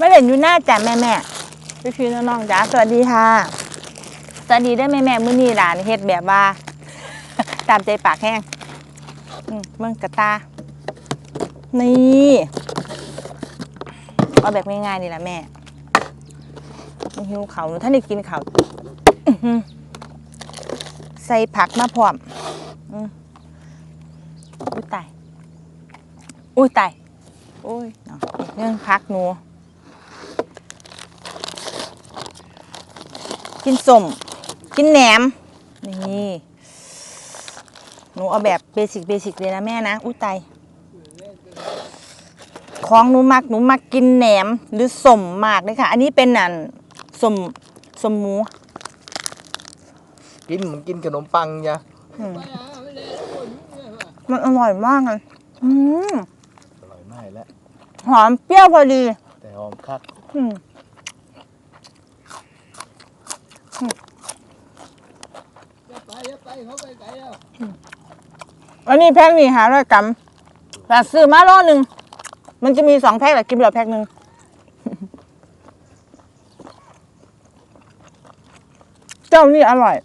ไม่เล่นอยู่หน้าจ้ะแม่แม่พี่พี่ๆน้องๆจ้าสวัสดีค่ะ สวัสดีได้อแม่แม่มื้อนี้หลานเฮ็ดแบบว่า ตามใจปากแห้งเมืองกระตา นี่เอาแบบง่ายๆนี่แหละแม่หิวเขาหนูท่านได้กินเขาใส่ผักมาพร้อมอุ้ยตาย อุ้ยตายโอ้ยเนื่องพักหนู กินสมกินแหนม นี่ หนูเอาแบบเบสิกเบสิกเลยนะแม่นะ อุ้ยตายของหนูมักหนูมักกินแหนม หรือสมมากเลยค่ะ อันนี้เป็นอันสมสมหมูกินเหมือนกินขนมปังจ้ะอืมมันอร่อยมากเลยอืมอร่อยมากแล้วหอมเปรี้ยวพอดี แต่หอมคักอืม ไปไปเขาไปไกลแล้ว อันนี้แพ็คนี่หาร้อยกรัมแต่ซื้อมาโลหนึ่ง มันจะมีสองแพ็คแต่กินไปแล้วแพ็คหนึ่งเจ้านี่อร่อย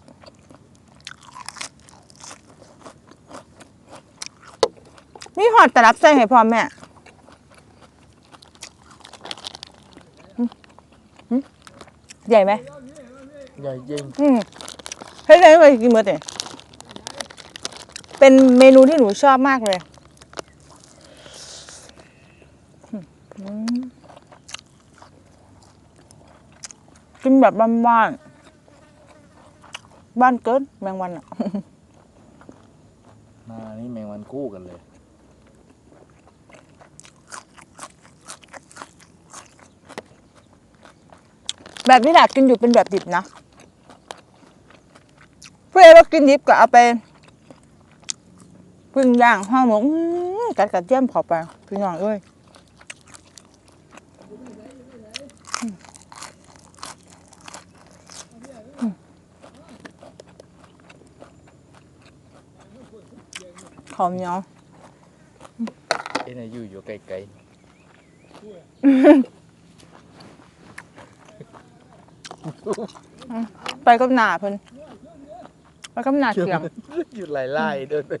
มีหอดตลับใส่ให้พ่อแม่ใหญ่ไหม ใหญ่จริงอืมให้ได้ไปกินมื้อเดียวเป็นเมนูที่หนูชอบมากเลยอืมกินแบบบ้านๆบ้านเกินแมงวันอะมานี่แมงวันคู่กันเลยแบบที่หลักกินอยู่เป็นแบบดิบนะเพื่อว่ากินดิบก็เอาไปปิ้งย่างห่อหมกอื้อกัดกระเทียมเผอไปพี่น้องเอ้ยอืมอืมข้าวเหนียวเอ็นอายุอยู่ไกลไปกับหนาเพิ่น ไปกับหนาๆเทียมอยู่ไล่ๆเดินไป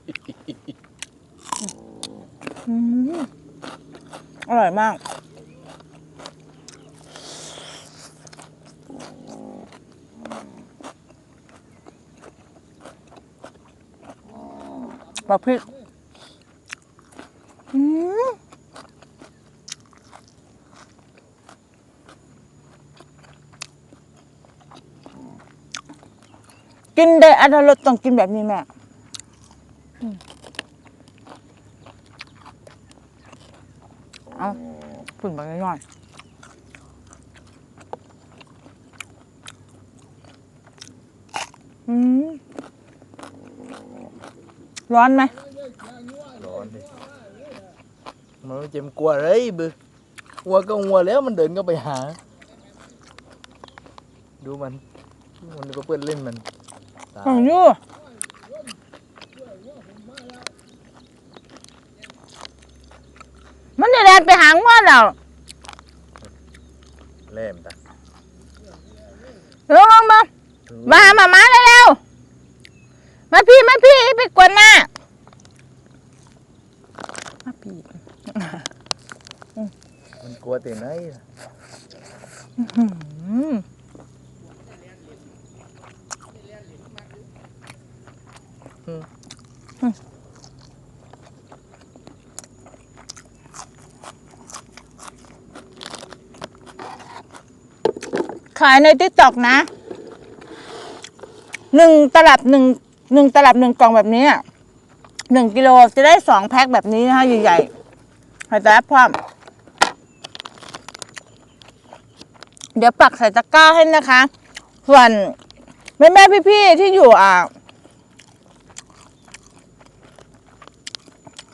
อืมอร่อยมากบักพริกอืม กินได้อัตรสต้องกินแบบนี้แม่อืมเอาฝุ่นมาหน่อยๆอืมร้อนไหมร้อนดิมันไม่เจ็มกลัวเลยบึกลัวก็งัวแล้วมันเดินก็ไปหา ดูมันมันก็เพื่อนเล่นมัน ตายของยูมันจะแดนไปหางว่าแล้วแล่มตาลงลงมามามามาเร็วๆมาพี่มาพี่ไปกวนหน้ามาพี่มันกลัวแต่ไหน ขายในติ๊กตอกนะหนึ่งตลับหนึ่งหนึ่งตลับหนึ่งกล่องแบบนี้หนึ่งกิโลจะได้สองแพ็คแบบนี้นะคะใหญ่ๆให้แต่พร้อมเดี๋ยวปักใส่ตะกร้าให้นะคะ ส่วนแม่แม่ๆพี่ๆที่อยู่อ่า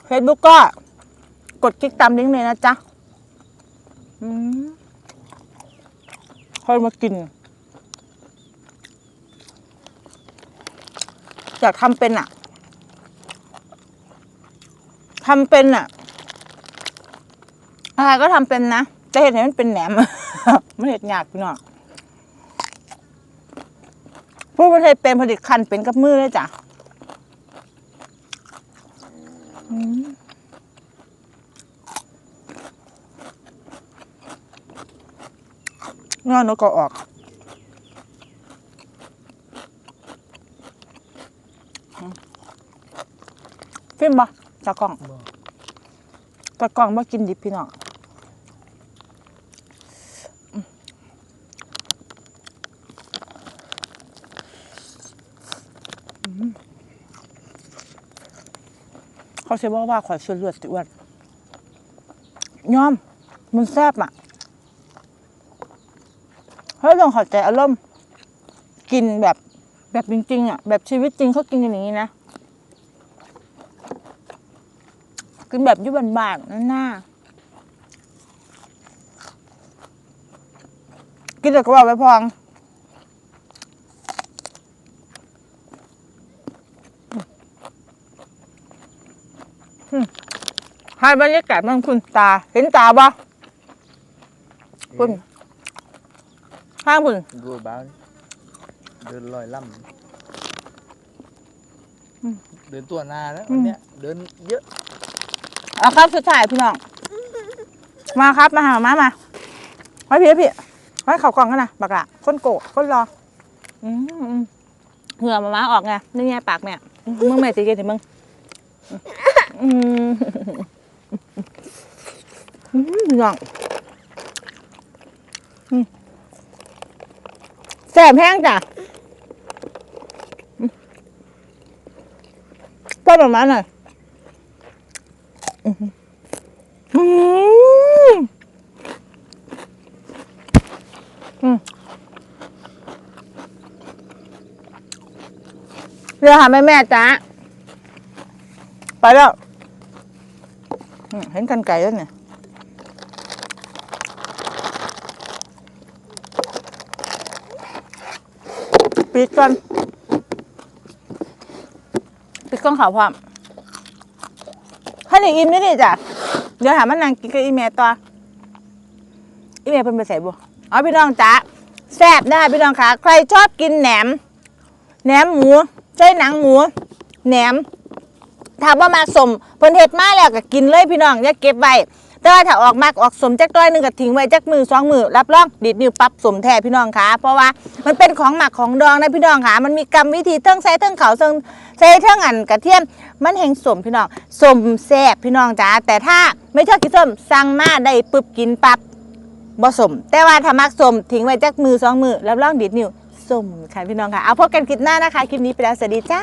เฟซบุ๊กก็กดคลิกตามลิงก์เลยนะจ๊ะ อืม ค่อยมากิน อยากทำเป็นอะทำเป็นอะอะไรก็ทำเป็นนะจะเห็นให้มันเป็นแหนมมันเห็ดยากพี่น้องผู้ประเทศเป็นผลิตคันเป็นกับมือเลยจ้ะ งอนนกก็ออก ฟิล์มบ่ตากล้องบ่ตากล้องบ่กินดิบพี่น้องอืมอืมเขาใช้บอกว่าขอยชวนเลือดติอ้วนยอม มันแซ่บอะ เฮ้ยลองเขอใจอารมณ์กินแบบแบบจริงๆอะ แบบชีวิตจริงเขากินกันอย่างนี้นะ กินแบบยุบันบานๆนั่นน่ากินแต่กระเป๋าไปพองให้บรรยากาศมันคุณตา เห็นตาบ่คุณ ข้างคุณดูบ้างเดินลอยล่อืมำเดินตัวหนาแล้วอืวัมนเนี้ยเดินเยอะเอาครับสุดท้ายพี่น้อง มาครับมาหามามาไว้พี่พี่ไว้เข่ากล่องกันนะบักละคนโกะคนรออืมอืมเหงื่อมาม้าออกไงนี่ไงปากเนี่ยมึงไม่ตีกันถึงมึงอืมอืมพี่น้องอืม แสบแห้งจ้ะอืมป้อนออกมาหน่อยอืมอืมเรือหาแม่แม่จ้าไปแล้ว เห็นกันไก่แล้วเนี่ย ปิดก่อน ปิดกล้องขาวพร้อมให้หนึ่อิ่มนี่นี่จ้ะ เดี๋ยวหามันนางกินกับอีเมต่ออีเมลเป็นไปใส่บัวเอพี่น้องจ้าแซ่บนะคะพี่น้องคะใครชอบกินแหนม แหนมหมูใช่หนังหมู แหนมถามว่ามาสมเพิ่นเฮ็ดมาแล้วก็กินเลยพี่น้องอย่าเก็บไว้ แต่ว่าถ้าออกมากออกสมจักต้อยหนึ่งก็ทิ้งไว้จักมือสองมือรับรองดีดนิ้วปั๊บสมแท้พี่น้องคะเพราะว่ามันเป็นของหมักของดองนะพี่น้องคะมันมีกรรมวิธีเทิงใส่เทิงเขาเทิงใส่เทิงอันกระเทียมมันแห่งสมพี่น้องสมแซ่บพี่น้องจ้าแต่ถ้าไม่ชอบกินส้มสั่งมาได้ปึ๊บกินปั๊บบ่สมแต่ว่าถ้ามักสมทิ้งไว้จักมือสองมือรับรองดีดนิ้วสมค่ะพี่น้องค่ะเอาพบกันคลิปหน้านะคะคลิปนี้ไปแล้วสวัสดีจ้า